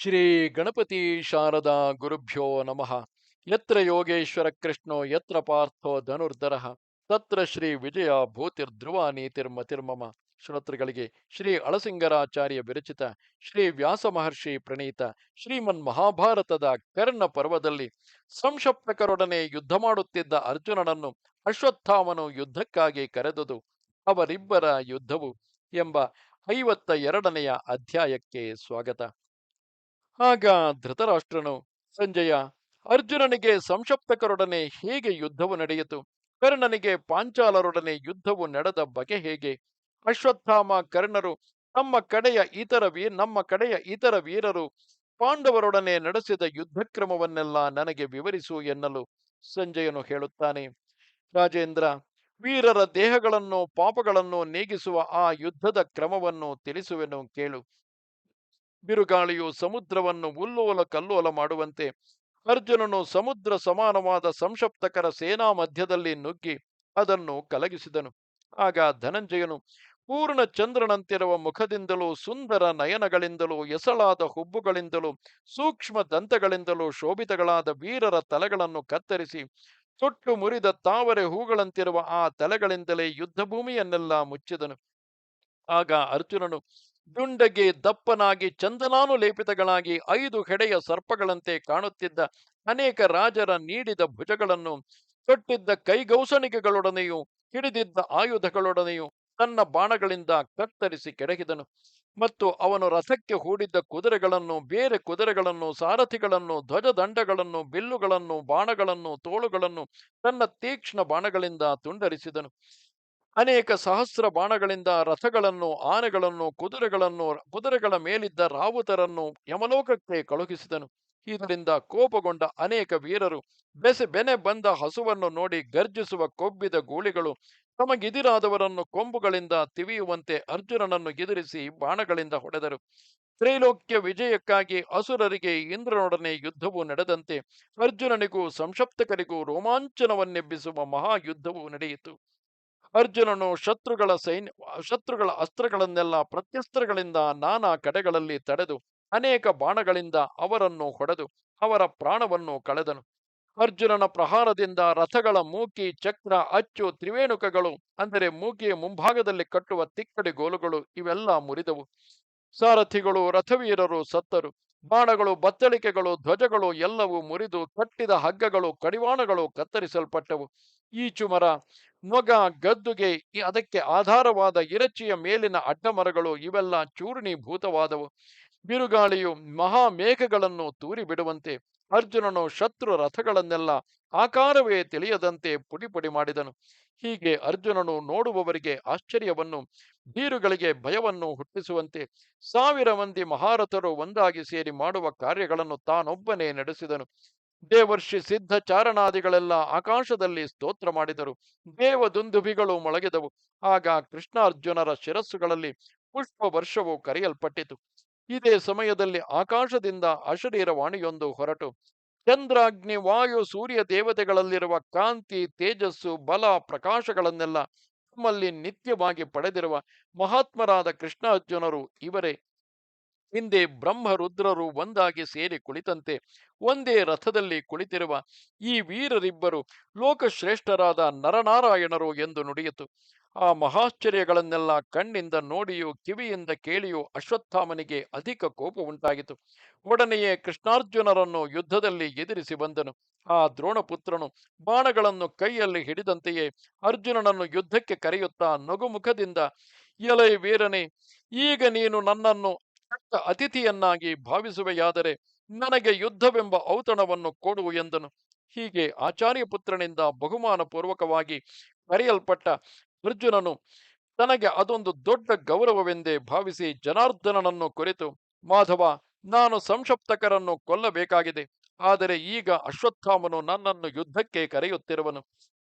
ಶ್ರೀ ಗಣಪತಿ ಶಾರದಾ ಗುರುಭ್ಯೋ ನಮಃ. ಯತ್ರ ಯೋಗೇಶ್ವರ ಕೃಷ್ಣೋ, ಯತ್ರ ಪಾರ್ಥೋ ಧನುರ್ಧರ. ತತ್ರ ಶ್ರೀ ವಿಜಯ ಭೂತಿರ್ಧ್ರುವ ನೀತಿರ್ಮತಿರ್ಮಮ ಶ್ರೋತೃಗಳಿಗೆ ಶ್ರೀ ಅಳಸಿಂಗರಾಚಾರ್ಯ ವಿರಚಿತ, ಶ್ರೀ ವ್ಯಾಸ ಮಹರ್ಷಿ ಪ್ರಣೀತ, ಶ್ರೀಮನ್ ಮಹಾಭಾರತದ ಕರ್ಣ ಪರ್ವದಲ್ಲಿ ಸಂಶಪ್ತಕರೊಡನೆ ಯುದ್ಧ ಮಾಡುತ್ತಿದ್ದ ಅರ್ಜುನನನ್ನು ಅಶ್ವತ್ಥಾಮನು ಯುದ್ಧಕ್ಕಾಗಿ ಕರೆದುದು ಅವರಿಬ್ಬರ ಯುದ್ಧವು ಎಂಬ ಐವತ್ತ ಎರಡನೆಯ ಅಧ್ಯಾಯಕ್ಕೆ ಸ್ವಾಗತ. ಆಗ ಧೃತರಾಷ್ಟ್ರನು, ಸಂಜಯ, ಅರ್ಜುನನಿಗೆ ಸಂಶಪ್ತಕರೊಡನೆ ಹೇಗೆ ಯುದ್ಧವು ನಡೆಯಿತು? ಕರ್ಣನಿಗೆ ಪಾಂಚಾಲರೊಡನೆ ಯುದ್ಧವು ನಡೆದ ಬಗೆ ಹೇಗೆ? ಅಶ್ವತ್ಥಾಮ ಕರ್ಣರು, ನಮ್ಮ ಕಡೆಯ ಇತರ ವೀ, ನಮ್ಮ ಕಡೆಯ ಇತರ ವೀರರು ಪಾಂಡವರೊಡನೆ ನಡೆಸಿದ ಯುದ್ಧಕ್ರಮವನ್ನೆಲ್ಲ ನನಗೆ ವಿವರಿಸು ಎನ್ನಲು ಸಂಜಯನು ಹೇಳುತ್ತಾನೆ. ರಾಜೇಂದ್ರ, ವೀರರ ದೇಹಗಳನ್ನು, ಪಾಪಗಳನ್ನು ನೀಗಿಸುವ ಆ ಯುದ್ಧದ ಕ್ರಮವನ್ನು ತಿಳಿಸುವೆನು ಕೇಳು. ಬಿರುಗಾಳಿಯು ಸಮುದ್ರವನ್ನು ಉಲ್ಲೋಲ ಕಲ್ಲೋಲ ಮಾಡುವಂತೆ ಅರ್ಜುನನು ಸಮುದ್ರ ಸಮಾನವಾದ ಸಂಶಪ್ತಕರ ಸೇನಾ ಮಧ್ಯದಲ್ಲಿ ನುಗ್ಗಿ ಅದನ್ನು ಕಲಗಿಸಿದನು. ಆಗ ಧನಂಜಯನು ಪೂರ್ಣ ಚಂದ್ರನಂತಿರುವ ಮುಖದಿಂದಲೂ ಸುಂದರ ನಯನಗಳಿಂದಲೂ ಎಸಳಾದ ಹುಬ್ಬುಗಳಿಂದಲೂ ಸೂಕ್ಷ್ಮ ದಂತಗಳಿಂದಲೂ ಶೋಭಿತಗಳಾದ ವೀರರ ತಲೆಗಳನ್ನು ಕತ್ತರಿಸಿ ತೊಟ್ಟು ಮುರಿದ ತಾವರೆ ಹೂಗಳಂತಿರುವ ಆ ತಲೆಗಳಿಂದಲೇ ಯುದ್ಧ ಭೂಮಿಯನ್ನೆಲ್ಲ ಮುಚ್ಚಿದನು. ಆಗ ಅರ್ಜುನನು ದುಂಡಗೆ ದಪ್ಪನಾಗಿ ಚಂದನಾನು ಲೇಪಿತಗಳಾಗಿ ಐದು ಹೆಡೆಯ ಸರ್ಪಗಳಂತೆ ಕಾಣುತ್ತಿದ್ದ ಅನೇಕ ರಾಜರ ನೀಡಿದ ಭುಜಗಳನ್ನು, ಕಟ್ಟಿದ್ದ ಕೈಗೌಸಣಿಕೆಗಳೊಡನೆಯೂ, ಹಿಡಿದಿದ್ದ ಆಯುಧಗಳೊಡನೆಯೂ ತನ್ನ ಬಾಣಗಳಿಂದ ಕತ್ತರಿಸಿ ಕೆಡಹಿದನು ಮತ್ತು ಅವನು ರಥಕ್ಕೆ ಹೂಡಿದ್ದ ಕುದುರೆಗಳನ್ನು, ಬೇರೆ ಕುದುರೆಗಳನ್ನು, ಸಾರಥಿಗಳನ್ನು, ಧ್ವಜದಂಡಗಳನ್ನು, ಬಿಲ್ಲುಗಳನ್ನು, ಬಾಣಗಳನ್ನು, ತೋಳುಗಳನ್ನು ತನ್ನ ತೀಕ್ಷ್ಣ ಬಾಣಗಳಿಂದ ತುಂಡರಿಸಿದನು. ಅನೇಕ ಸಹಸ್ರ ಬಾಣಗಳಿಂದ ರಥಗಳನ್ನು, ಆನೆಗಳನ್ನು, ಕುದುರೆಗಳನ್ನು, ಕುದುರೆಗಳ ಮೇಲಿದ್ದ ರಾವುತರನ್ನು ಯಮಲೋಕಕ್ಕೆ ಕಳುಹಿಸಿದನು. ಇದರಿಂದ ಕೋಪಗೊಂಡ ಅನೇಕ ವೀರರು ಬೆಸೆ, ಬೆನೆ ಬಂದ ಹಸುವನ್ನು ನೋಡಿ ಗರ್ಜಿಸುವ ಕೊಬ್ಬಿದ ಗೂಳಿಗಳು ತಮಗಿದಿರಾದವರನ್ನು ಕೊಂಬುಗಳಿಂದ ತಿವಿಯುವಂತೆ ಅರ್ಜುನನನ್ನು ಎದುರಿಸಿ ಬಾಣಗಳಿಂದ ಹೊಡೆದರು. ತ್ರೈಲೋಕ್ಯ ವಿಜಯಕ್ಕಾಗಿ ಅಸುರರಿಗೆ ಇಂದ್ರನೊಡನೆ ಯುದ್ಧವು ನಡೆದಂತೆ ಅರ್ಜುನನಿಗೂ ಸಂಶಪ್ತಕರಿಗೂ ರೋಮಾಂಚನವನ್ನೆಬ್ಬಿಸುವ ಮಹಾಯುದ್ಧವು ನಡೆಯಿತು. ಅರ್ಜುನನು ಶತ್ರುಗಳ ಸೈನ್ಯ ಶತ್ರುಗಳ ಅಸ್ತ್ರಗಳನ್ನೆಲ್ಲ ಪ್ರತ್ಯಸ್ತ್ರಗಳಿಂದ ನಾನಾ ಕಡೆಗಳಲ್ಲಿ ತಡೆದು ಅನೇಕ ಬಾಣಗಳಿಂದ ಅವರನ್ನು ಹೊಡೆದು ಅವರ ಪ್ರಾಣವನ್ನು ಕಳೆದನು. ಅರ್ಜುನನ ಪ್ರಹಾರದಿಂದ ರಥಗಳ ಮೂಕಿ, ಚಕ್ರ, ಅಚ್ಚು, ತ್ರಿವೇಣುಕಗಳು, ಅಂದರೆ ಮೂಕಿಯ ಮುಂಭಾಗದಲ್ಲಿ ಕಟ್ಟುವ ತಿಕ್ಕಡಿ ಗೋಲುಗಳು ಇವೆಲ್ಲ ಮುರಿದವು. ಸಾರಥಿಗಳು, ರಥವೀರರು, ಸತ್ತರು. ಬಾಣಗಳು, ಬತ್ತಳಿಕೆಗಳು, ಧ್ವಜಗಳು ಎಲ್ಲವೂ ಮುರಿದು ಕಟ್ಟಿದ ಹಗ್ಗಗಳು, ಕಡಿವಾಣಗಳು ಕತ್ತರಿಸಲ್ಪಟ್ಟವು. ಈಚುಮರ ಮೊಗ, ಗದ್ದುಗೆ ಅದಕ್ಕೆ ಆಧಾರವಾದ ಇರಚಿಯ ಮೇಲಿನ ಅಡ್ಡಮರಗಳು ಇವೆಲ್ಲ ಚೂರ್ಣೀಭೂತವಾದವು. ಬಿರುಗಾಳಿಯು ಮಹಾಮೇಘಗಳನ್ನು ತೂರಿ ಬಿಡುವಂತೆ ಅರ್ಜುನನು ಶತ್ರು ರಥಗಳನ್ನೆಲ್ಲ ಆಕಾರವೇ ತಿಳಿಯದಂತೆ ಪುಡಿಪುಡಿ ಪುಡಿ ಮಾಡಿದನು. ಹೀಗೆ ಅರ್ಜುನನು ನೋಡುವವರಿಗೆ ಆಶ್ಚರ್ಯವನ್ನು ಬೀರುಗಳಿಗೆ ಭಯವನ್ನು ಹುಟ್ಟಿಸುವಂತೆ ಸಾವಿರ ಮಂದಿ ಮಹಾರಥರು ಒಂದಾಗಿ ಸೇರಿ ಮಾಡುವ ಕಾರ್ಯಗಳನ್ನು ತಾನೊಬ್ಬನೇ ನಡೆಸಿದನು. ದೇವರ್ಷಿ ಸಿದ್ಧ ಚಾರಣಾದಿಗಳೆಲ್ಲ ಆಕಾಶದಲ್ಲಿ ಸ್ತೋತ್ರ ಮಾಡಿದರು. ದೇವದುಂದುಭಿಗಳು ಮೊಳಗಿದವು. ಆಗ ಕೃಷ್ಣಾರ್ಜುನರ ಶಿರಸ್ಸುಗಳಲ್ಲಿ ಪುಷ್ಪ ವರ್ಷವು ಕರೆಯಲ್ಪಟ್ಟಿತು. ಇದೇ ಸಮಯದಲ್ಲಿ ಆಕಾಶದಿಂದ ಅಶರೀರವಾಣಿಯೊಂದು ಹೊರಟು. ಚಂದ್ರಾಗ್ನಿ ವಾಯು ಸೂರ್ಯ ದೇವತೆಗಳಲ್ಲಿರುವ ಕಾಂತಿ, ತೇಜಸ್ಸು, ಬಲ, ಪ್ರಕಾಶಗಳನ್ನೆಲ್ಲ ತಮ್ಮಲ್ಲಿ ನಿತ್ಯವಾಗಿ ಪಡೆದಿರುವ ಮಹಾತ್ಮರಾದ ಕೃಷ್ಣಾರ್ಜುನರು ಇವರೇ. ಹಿಂದೆ ಬ್ರಹ್ಮ ರುದ್ರರು ಒಂದಾಗಿ ಸೇರಿ ಕುಳಿತಂತೆ, ಒಂದೇ ರಥದಲ್ಲಿ ಕುಳಿತಿರುವ ಈ ವೀರರಿಬ್ಬರು ಲೋಕಶ್ರೇಷ್ಠರಾದ ನರನಾರಾಯಣರು ಎಂದು ನುಡಿಯಿತು. ಆ ಮಹಾಶ್ಚರ್ಯಗಳನ್ನೆಲ್ಲ ಕಣ್ಣಿಂದ ನೋಡಿಯೂ, ಕಿವಿಯಿಂದ ಕೇಳಿಯೂ ಅಶ್ವತ್ಥಾಮನಿಗೆ ಅಧಿಕ ಕೋಪ ಉಂಟಾಗಿತು ಒಡನೆಯೇ ಕೃಷ್ಣಾರ್ಜುನರನ್ನು ಯುದ್ಧದಲ್ಲಿ ಎದುರಿಸಿ ಬಂದನು. ಆ ದ್ರೋಣಪುತ್ರನು ಬಾಣಗಳನ್ನು ಕೈಯಲ್ಲಿ ಹಿಡಿದಂತೆಯೇ ಅರ್ಜುನನನ್ನು ಯುದ್ಧಕ್ಕೆ ಕರೆಯುತ್ತಾ ನಗುಮುಖದಿಂದ, ಎಲೈ ವೀರನೇ, ಈಗ ನೀನು ನನ್ನನ್ನು ಅತಿಥಿಯನ್ನಾಗಿ ಭಾವಿಸುವೆಯಾದರೆ ನನಗೆ ಯುದ್ಧವೆಂಬ ಔತಣವನ್ನು ಕೊಡು ಎಂದನು. ಹೀಗೆ ಆಚಾರ್ಯ ಪುತ್ರನಿಂದ ಬಹುಮಾನ ಕರೆಯಲ್ಪಟ್ಟ ಅರ್ಜುನನು ತನಗೆ ಅದೊಂದು ದೊಡ್ಡ ಗೌರವವೆಂದೇ ಭಾವಿಸಿ ಜನಾರ್ದನನನ್ನು ಕುರಿತು, ಮಾಧವ, ನಾನು ಸಂಶಪ್ತಕರನ್ನು ಕೊಲ್ಲಬೇಕಾಗಿದೆ, ಆದರೆ ಈಗ ಅಶ್ವತ್ಥಾಮನು ನನ್ನನ್ನು ಯುದ್ಧಕ್ಕೆ ಕರೆಯುತ್ತಿರುವನು.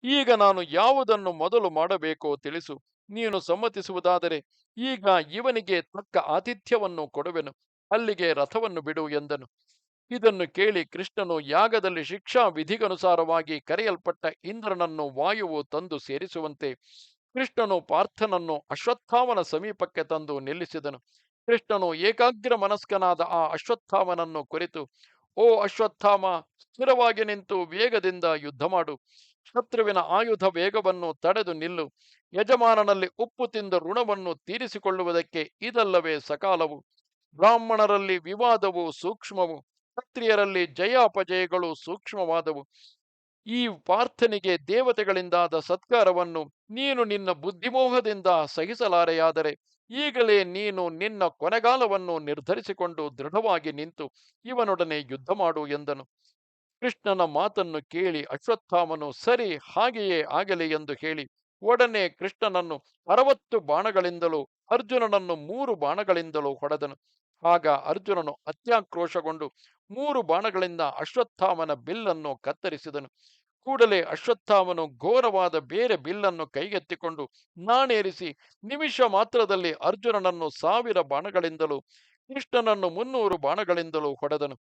ಈಗ ನಾನು ಯಾವುದನ್ನು ಮೊದಲು ಮಾಡಬೇಕೋ ತಿಳಿಸು, ನೀನು ಸಮ್ಮತಿಸುವುದಾದರೆ ಈಗ ಇವನಿಗೆ ತಕ್ಕ ಆತಿಥ್ಯವನ್ನು ಕೊಡುವೆನು, ಅಲ್ಲಿಗೆ ರಥವನ್ನು ಬಿಡು ಎಂದನು. ಇದನ್ನು ಕೇಳಿ ಕೃಷ್ಣನು ಯಾಗದಲ್ಲಿ ಶಿಕ್ಷಾ ವಿಧಿಗನುಸಾರವಾಗಿ ಕರೆಯಲ್ಪಟ್ಟ ಇಂದ್ರನನ್ನು ವಾಯುವು ತಂದು ಸೇರಿಸುವಂತೆ ಕೃಷ್ಣನು ಪಾರ್ಥನನ್ನು ಅಶ್ವತ್ಥಾಮನ ಸಮೀಪಕ್ಕೆ ತಂದು ನಿಲ್ಲಿಸಿದನು. ಕೃಷ್ಣನು ಏಕಾಗ್ರ ಮನಸ್ಕನಾದ ಆ ಅಶ್ವತ್ಥಾಮನನ್ನು ಕುರಿತು, ಓ ಅಶ್ವತ್ಥಾಮ, ಸ್ಥಿರವಾಗಿ ನಿಂತು ವೇಗದಿಂದ ಯುದ್ಧ ಮಾಡು. ಶತ್ರುವಿನ ಆಯುಧ ವೇಗವನ್ನು ತಡೆದು ನಿಲ್ಲು. ಯಜಮಾನನಲ್ಲಿ ಉಪ್ಪು ತಿಂದ ಋಣವನ್ನು ತೀರಿಸಿಕೊಳ್ಳುವುದಕ್ಕೆ ಇದಲ್ಲವೇ ಸಕಾಲವು. ಬ್ರಾಹ್ಮಣರಲ್ಲಿ ವಿವಾದವು ಸೂಕ್ಷ್ಮವು. ಕ್ಷತ್ರಿಯರಲ್ಲಿ ಜಯಾಪಜಯಗಳು ಸೂಕ್ಷ್ಮವಾದವು. ಈ ಪ್ರಾರ್ಥನೆಗೆ ದೇವತೆಗಳಿಂದಾದ ಸತ್ಕಾರವನ್ನು ನೀನು ನಿನ್ನ ಬುದ್ಧಿಮೋಹದಿಂದ ಸಹಿಸಲಾರೆಯಾದರೆ ಈಗಲೇ ನೀನು ನಿನ್ನ ಕೊನೆಗಾಲವನ್ನು ನಿರ್ಧರಿಸಿಕೊಂಡು ದೃಢವಾಗಿ ನಿಂತು ಇವನೊಡನೆ ಯುದ್ಧ ಮಾಡು ಎಂದನು. ಕೃಷ್ಣನ ಮಾತನ್ನು ಕೇಳಿ ಅಶ್ವತ್ಥಾಮನು, ಸರಿ, ಹಾಗೆಯೇ ಆಗಲಿ ಎಂದು ಹೇಳಿ ಒಡನೆ ಕೃಷ್ಣನನ್ನು ಅರವತ್ತು ಬಾಣಗಳಿಂದಲೂ ಅರ್ಜುನನನ್ನು ಮೂರು ಬಾಣಗಳಿಂದಲೂ ಹೊಡೆದನು. ಆಗ ಅರ್ಜುನನು ಅತ್ಯಾಕ್ರೋಶಗೊಂಡು ಮೂರು ಬಾಣಗಳಿಂದ ಅಶ್ವತ್ಥಾಮನ ಬಿಲ್ಲನ್ನು ಕತ್ತರಿಸಿದನು. ಕೂಡಲೇ ಅಶ್ವತ್ಥಾಮನು ಘೋರವಾದ ಬೇರೆ ಬಿಲ್ಲನ್ನು ಕೈಗೆತ್ತಿಕೊಂಡು ನಾಣೇರಿಸಿ ನಿಮಿಷ ಮಾತ್ರದಲ್ಲಿ ಅರ್ಜುನನನ್ನು ಸಾವಿರ ಬಾಣಗಳಿಂದಲೂ ಕೃಷ್ಣನನ್ನು ಮುನ್ನೂರು ಬಾಣಗಳಿಂದಲೂ ಹೊಡೆದನು.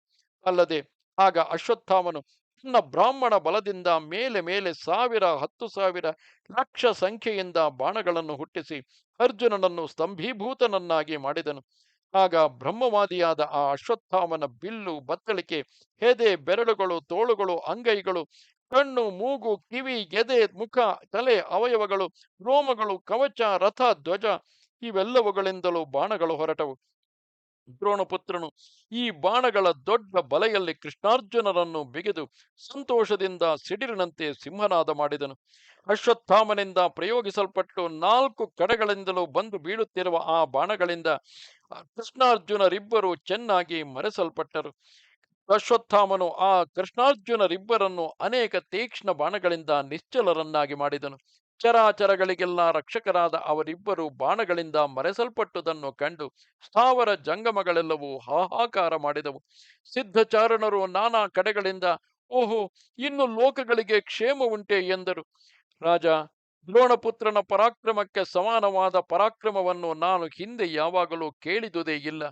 ಅಲ್ಲದೆ ಆಗ ಅಶ್ವತ್ಥಾಮನು ತನ್ನ ಬ್ರಾಹ್ಮಣ ಬಲದಿಂದ ಮೇಲೆ ಮೇಲೆ ಸಾವಿರ, ಹತ್ತು ಸಾವಿರ ಲಕ್ಷ ಸಂಖ್ಯೆಯಿಂದ ಬಾಣಗಳನ್ನು ಹುಟ್ಟಿಸಿ ಅರ್ಜುನನನ್ನು ಸ್ತಂಭೀಭೂತನನ್ನಾಗಿ ಮಾಡಿದನು. ಆಗ ಬ್ರಹ್ಮವಾದಿಯಾದ ಆ ಅಶ್ವತ್ಥಾಮನ ಬಿಲ್ಲು, ಬತ್ತಳಿಕೆ, ಹೆದೆ, ಬೆರಳುಗಳು, ತೋಳುಗಳು, ಅಂಗೈಗಳು ಕಣ್ಣು, ಮೂಗು, ಕಿವಿ, ಗೆದೆ, ಮುಖ, ತಲೆ, ಅವಯವಗಳು, ರೋಮಗಳು, ಕವಚ, ರಥ, ಧ್ವಜ ಇವೆಲ್ಲವುಗಳಿಂದಲೂ ಬಾಣಗಳು ಹೊರಟವು. ದ್ರೋಣಪುತ್ರನು ಈ ಬಾಣಗಳ ದೊಡ್ಡ ಬಲೆಯಲ್ಲಿ ಕೃಷ್ಣಾರ್ಜುನರನ್ನು ಬಿಗಿದು ಸಂತೋಷದಿಂದ ಸಿಡಿರಿನಂತೆ ಸಿಂಹನಾದ ಮಾಡಿದನು. ಅಶ್ವತ್ಥಾಮನಿಂದ ಪ್ರಯೋಗಿಸಲ್ಪಟ್ಟು ನಾಲ್ಕು ಕಡೆಗಳಿಂದಲೂ ಬಂದು ಬೀಳುತ್ತಿರುವ ಆ ಬಾಣಗಳಿಂದ ಕೃಷ್ಣಾರ್ಜುನರಿಬ್ಬರು ಚೆನ್ನಾಗಿ ಮರೆಸಲ್ಪಟ್ಟರು. ಅಶ್ವತ್ಥಾಮನು ಆ ಕೃಷ್ಣಾರ್ಜುನರಿಬ್ಬರನ್ನು ಅನೇಕ ತೀಕ್ಷ್ಣ ಬಾಣಗಳಿಂದ ನಿಶ್ಚಲರನ್ನಾಗಿ ಮಾಡಿದನು. ಚರಾಚರಗಳಿಗೆಲ್ಲ ರಕ್ಷಕರಾದ ಅವರಿಬ್ಬರು ಬಾಣಗಳಿಂದ ಮರೆಸಲ್ಪಟ್ಟುದನ್ನು ಕಂಡು ಸ್ಥಾವರ ಜಂಗಮಗಳೆಲ್ಲವೂ ಹಾಹಾಕಾರ ಮಾಡಿದವು. ಸಿದ್ಧಚಾರಣರು ನಾನಾ ಕಡೆಗಳಿಂದ, ಓಹೋ, ಇನ್ನು ಲೋಕಗಳಿಗೆ ಕ್ಷೇಮ ಉಂಟೆ ಎಂದರು. ರಾಜ, ದ್ರೋಣಪುತ್ರನ ಪರಾಕ್ರಮಕ್ಕೆ ಸಮಾನವಾದ ಪರಾಕ್ರಮವನ್ನು ನಾನು ಹಿಂದೆ ಯಾವಾಗಲೂ ಕೇಳಿದುದೇ ಇಲ್ಲ.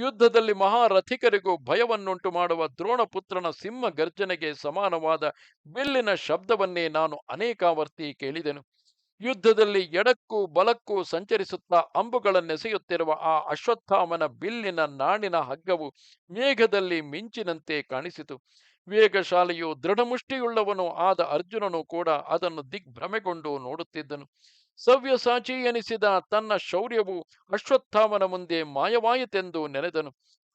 ಯುದ್ಧದಲ್ಲಿ ಮಹಾರಥಿಕರಿಗೂ ಭಯವನ್ನುಂಟು ಮಾಡುವ ದ್ರೋಣಪುತ್ರನ ಸಿಂಹ ಗರ್ಜನೆಗೆ ಸಮಾನವಾದ ಬಿಲ್ಲಿನ ಶಬ್ದವನ್ನೇ ನಾನು ಅನೇಕಾವರ್ತಿ ಕೇಳಿದೆನು. ಯುದ್ಧದಲ್ಲಿ ಎಡಕ್ಕೂ ಬಲಕ್ಕೂ ಸಂಚರಿಸುತ್ತಾ ಅಂಬುಗಳನ್ನೆಸೆಯುತ್ತಿರುವ ಆ ಅಶ್ವತ್ಥಾಮನ ಬಿಲ್ಲಿನ ನಾಣಿನ ಹಗ್ಗವು ಮೇಘದಲ್ಲಿ ಮಿಂಚಿನಂತೆ ಕಾಣಿಸಿತು. ವೇಗಶಾಲೆಯು ದೃಢಮುಷ್ಟಿಯುಳ್ಳವನು ಆದ ಅರ್ಜುನನು ಕೂಡ ಅದನ್ನು ದಿಗ್ಭ್ರಮೆಗೊಂಡು ನೋಡುತ್ತಿದ್ದನು. ಸವ್ಯಸಾಚಿ ಎನಿಸಿದ ತನ್ನ ಶೌರ್ಯವು ಅಶ್ವತ್ಥಾಮನ ಮುಂದೆ ಮಾಯವಾಯಿತೆಂದು ನೆನೆದನು.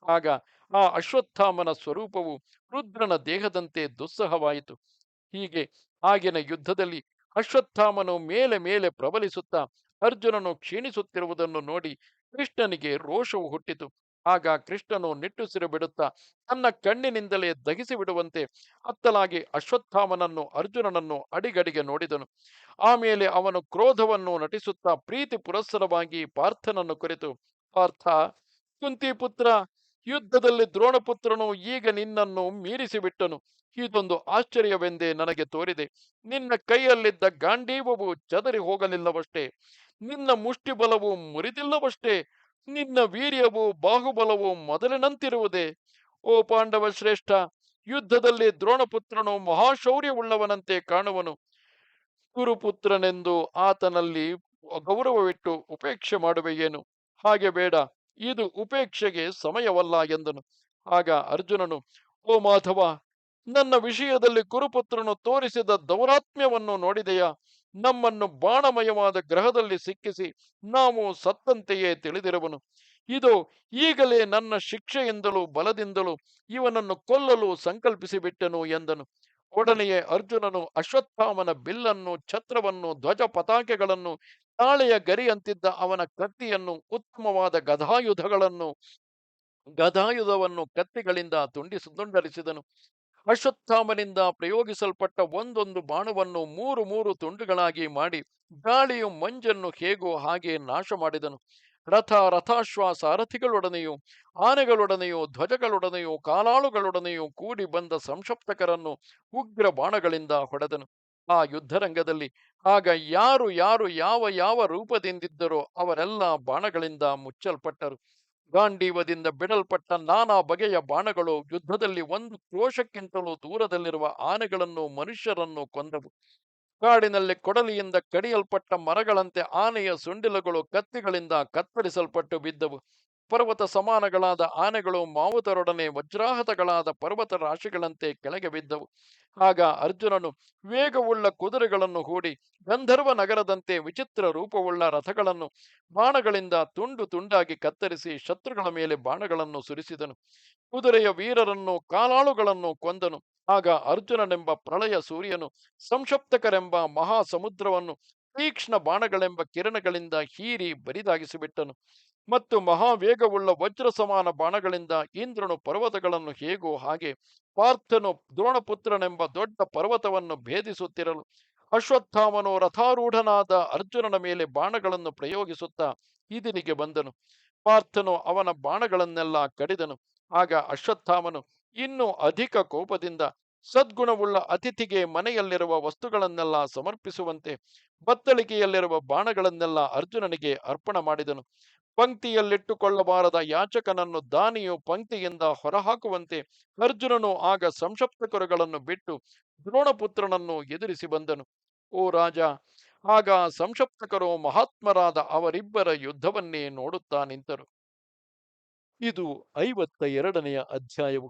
ಆಗ ಆ ಅಶ್ವತ್ಥಾಮನ ಸ್ವರೂಪವು ರುದ್ರನ ದೇಹದಂತೆ ದುಸ್ಸಹವಾಯಿತು. ಹೀಗೆ ಆಗಿನ ಯುದ್ಧದಲ್ಲಿ ಅಶ್ವತ್ಥಾಮನು ಮೇಲೆ ಮೇಲೆ ಪ್ರಬಲಿಸುತ್ತಾ ಅರ್ಜುನನು ಕ್ಷೀಣಿಸುತ್ತಿರುವುದನ್ನು ನೋಡಿ ಕೃಷ್ಣನಿಗೆ ರೋಷವು ಹುಟ್ಟಿತು. ಆಗ ಕೃಷ್ಣನು ನಿಟ್ಟುಸಿರು ಬಿಡುತ್ತಾ ತನ್ನ ಕಣ್ಣಿನಿಂದಲೇ ದಹಿಸಿ ಬಿಡುವಂತೆ ಅತ್ತಲಾಗಿ ಅಶ್ವತ್ಥಾಮನನ್ನು, ಅರ್ಜುನನನ್ನು ಅಡಿಗಡಿಗೆ ನೋಡಿದನು. ಆಮೇಲೆ ಅವನು ಕ್ರೋಧವನ್ನು ನಟಿಸುತ್ತಾ ಪ್ರೀತಿ ಪುರಸ್ಸರವಾಗಿ ಪಾರ್ಥನನ್ನು ಕುರಿತು, ಪಾರ್ಥ ಕುಂತಿಪುತ್ರ ಯುದ್ಧದಲ್ಲಿ ದ್ರೋಣಪುತ್ರನು ಈಗ ನಿನ್ನನ್ನು ಮೀರಿಸಿ ಬಿಟ್ಟನು ಇದೊಂದು ಆಶ್ಚರ್ಯವೆಂದೇ ನನಗೆ ತೋರಿದೆ. ನಿನ್ನ ಕೈಯಲ್ಲಿದ್ದ ಗಾಂಡೀವವು ಚದರಿ ಹೋಗಲಿಲ್ಲವಷ್ಟೇ. ನಿನ್ನ ಮುಷ್ಟಿಬಲವು ಮುರಿದಿಲ್ಲವಷ್ಟೇ. ನಿನ್ನ ವೀರ್ಯವು ಬಾಹುಬಲವೂ ಮೊದಲಿನಂತಿರುವುದೇ? ಓ ಪಾಂಡವ ಶ್ರೇಷ್ಠ, ಯುದ್ಧದಲ್ಲಿ ದ್ರೋಣಪುತ್ರನು ಮಹಾಶೌರ್ಯವುಳ್ಳವನಂತೆ ಕಾಣುವನು. ಗುರುಪುತ್ರನೆಂದು ಆತನಲ್ಲಿ ಗೌರವವಿಟ್ಟು ಉಪೇಕ್ಷೆ ಮಾಡುವೆಯೇನು ಹಾಗೆ ಬೇಡ, ಇದು ಉಪೇಕ್ಷೆಗೆ ಸಮಯವಲ್ಲ ಎಂದನು. ಆಗ ಅರ್ಜುನನು, ಓ ಮಾಧವ, ನನ್ನ ವಿಷಯದಲ್ಲಿ ಕುರುಪುತ್ರನು ತೋರಿಸಿದ ದೌರಾತ್ಮ್ಯವನ್ನು ನೋಡಿದೆಯಾ? ನಮ್ಮನ್ನು ಬಾಣಮಯವಾದ ಗ್ರಹದಲ್ಲಿ ಸಿಕ್ಕಿಸಿ ನಾವು ಸತ್ತಂತೆಯೇ ತಿಳಿದಿರುವನು. ಇದು ಈಗಲೇ ನನ್ನ ಶಿಕ್ಷೆಯಿಂದಲೂ ಬಲದಿಂದಲೂ ಇವನನ್ನು ಕೊಲ್ಲಲು ಸಂಕಲ್ಪಿಸಿಬಿಟ್ಟನು ಎಂದನು. ಒಡನೆಯೇ ಅರ್ಜುನನು ಅಶ್ವತ್ಥಾಮನ ಬಿಲ್ಲನ್ನು, ಛತ್ರವನ್ನು ಧ್ವಜ ಪತಾಕೆಗಳನ್ನು ತಾಳೆಯ ಗರಿಯಂತಿದ್ದ ಅವನ ಕತ್ತಿಯನ್ನು, ಉತ್ತಮವಾದ ಗದಾಯುಧಗಳನ್ನು, ಗದಾಯುಧವನ್ನು ಕತ್ತಿಗಳಿಂದ ತುಂಡಿಸಿ ತುಂಡರಿಸಿದನು. ಅಶ್ವತ್ಥಾಮನಿಂದ ಪ್ರಯೋಗಿಸಲ್ಪಟ್ಟ ಒಂದೊಂದು ಬಾಣವನ್ನು ಮೂರು ಮೂರು ತುಂಡುಗಳಾಗಿ ಮಾಡಿ ಗಾಳಿಯು ಮಂಜನ್ನು ಹೇಗೋ ಹಾಗೆ ನಾಶ ಮಾಡಿದನು. ರಥ ರಥಾಶ್ವ ಸಾರಥಿಗಳೊಡನೆಯೂ ಆನೆಗಳೊಡನೆಯೂ, ಧ್ವಜಗಳೊಡನೆಯೂ, ಕಾಲಾಳುಗಳೊಡನೆಯೂ ಕೂಡಿ ಬಂದ ಸಂಶಪ್ತಕರನ್ನು ಉಗ್ರ ಬಾಣಗಳಿಂದ ಹೊಡೆದನು. ಆ ಯುದ್ಧರಂಗದಲ್ಲಿ ಆಗ ಯಾರು ಯಾರು, ಯಾವ ಯಾವ ರೂಪದಿಂದಿದ್ದರೋ ಅವರೆಲ್ಲ ಬಾಣಗಳಿಂದ ಮುಚ್ಚಲ್ಪಟ್ಟರು. ಗಾಂಡೀವದಿಂದ ಬಿಡಲ್ಪಟ್ಟ ನಾನಾ ಬಗೆಯ ಬಾಣಗಳು ಯುದ್ಧದಲ್ಲಿ ಒಂದು ಕ್ರೋಶಕ್ಕಿಂತಲೂ ದೂರದಲ್ಲಿರುವ ಆನೆಗಳನ್ನು ಮನುಷ್ಯರನ್ನು ಕೊಂದವು. ಕಾಡಿನಲ್ಲಿ ಕೊಡಲಿಯಿಂದ ಕಡಿಯಲ್ಪಟ್ಟ ಮರಗಳಂತೆ ಆನೆಯ ಸುಂಡಿಲುಗಳು ಕತ್ತಿಗಳಿಂದ ಕತ್ತರಿಸಲ್ಪಟ್ಟು ಬಿದ್ದವು. ಪರ್ವತ ಸಮಾನಗಳಾದ ಆನೆಗಳು ಮಾವುತರೊಡನೆ ವಜ್ರಾಹತಗಳಾದ ಪರ್ವತ ರಾಶಿಗಳಂತೆ ಕೆಳಗೆ ಬಿದ್ದವು. ಆಗ ಅರ್ಜುನನು ವೇಗವುಳ್ಳ ಕುದುರೆಗಳನ್ನು ಹೂಡಿ ಗಂಧರ್ವ ನಗರದಂತೆ ವಿಚಿತ್ರ ರೂಪವುಳ್ಳ ರಥಗಳನ್ನು ಬಾಣಗಳಿಂದ ತುಂಡು ತುಂಡಾಗಿ ಕತ್ತರಿಸಿ ಶತ್ರುಗಳ ಮೇಲೆ ಬಾಣಗಳನ್ನು ಸುರಿಸಿದನು. ಕುದುರೆಯ ವೀರರನ್ನು ಕಾಲಾಳುಗಳನ್ನು ಕೊಂದನು. ಆಗ ಅರ್ಜುನನೆಂಬ ಪ್ರಳಯ ಸೂರ್ಯನು ಸಂಶಪ್ತಕರೆಂಬ ಮಹಾ ಸಮುದ್ರವನ್ನು ತೀಕ್ಷ್ಣ ಬಾಣಗಳೆಂಬ ಕಿರಣಗಳಿಂದ ಹೀರಿ ಬರಿದಾಗಿಸಿಬಿಟ್ಟನು. ಮತ್ತು ಮಹಾವೇಗವುಳ್ಳ ವಜ್ರ ಸಮಾನ ಬಾಣಗಳಿಂದ ಇಂದ್ರನು ಪರ್ವತಗಳನ್ನು ಹೇಗೋ ಹಾಗೆ ಪಾರ್ಥನು ದ್ರೋಣಪುತ್ರನೆಂಬ ದೊಡ್ಡ ಪರ್ವತವನ್ನು ಭೇದಿಸುತ್ತಿರಲು ಅಶ್ವತ್ಥಾಮನು ರಥಾರೂಢನಾದ ಅರ್ಜುನನ ಮೇಲೆ ಬಾಣಗಳನ್ನು ಪ್ರಯೋಗಿಸುತ್ತಾ ಇದಿನಿಗೆ ಬಂದನು. ಪಾರ್ಥನು ಅವನ ಬಾಣಗಳನ್ನೆಲ್ಲ ಕಡಿದನು. ಆಗ ಅಶ್ವತ್ಥಾಮನು ಇನ್ನೂ ಅಧಿಕ ಕೋಪದಿಂದ ಸದ್ಗುಣವುಳ್ಳ ಅತಿಥಿಗೆ ಮನೆಯಲ್ಲಿರುವ ವಸ್ತುಗಳನ್ನೆಲ್ಲ ಸಮರ್ಪಿಸುವಂತೆ, ಬತ್ತಳಿಕೆಯಲ್ಲಿರುವ ಬಾಣಗಳನ್ನೆಲ್ಲ ಅರ್ಜುನನಿಗೆ ಅರ್ಪಣ ಮಾಡಿದನು. ಪಂಕ್ತಿಯಲ್ಲಿಟ್ಟುಕೊಳ್ಳಬಾರದ ಯಾಚಕನನ್ನು ದಾನಿಯು ಪಂಕ್ತಿಯಿಂದ ಹೊರಹಾಕುವಂತೆ ಅರ್ಜುನನು ಆಗ ಸಂಶಪ್ತಕರುಗಳನ್ನು ಬಿಟ್ಟು ದ್ರೋಣಪುತ್ರನನ್ನು ಎದುರಿಸಿ ಬಂದನು. ಓ ರಾಜ, ಆಗ ಸಂಶಪ್ತಕರು ಮಹಾತ್ಮರಾದ ಅವರಿಬ್ಬರ ಯುದ್ಧವನ್ನೇ ನೋಡುತ್ತಾ ನಿಂತರು ಇದು ಐವತ್ತ ಎರಡನೆಯ ಅಧ್ಯಾಯವು.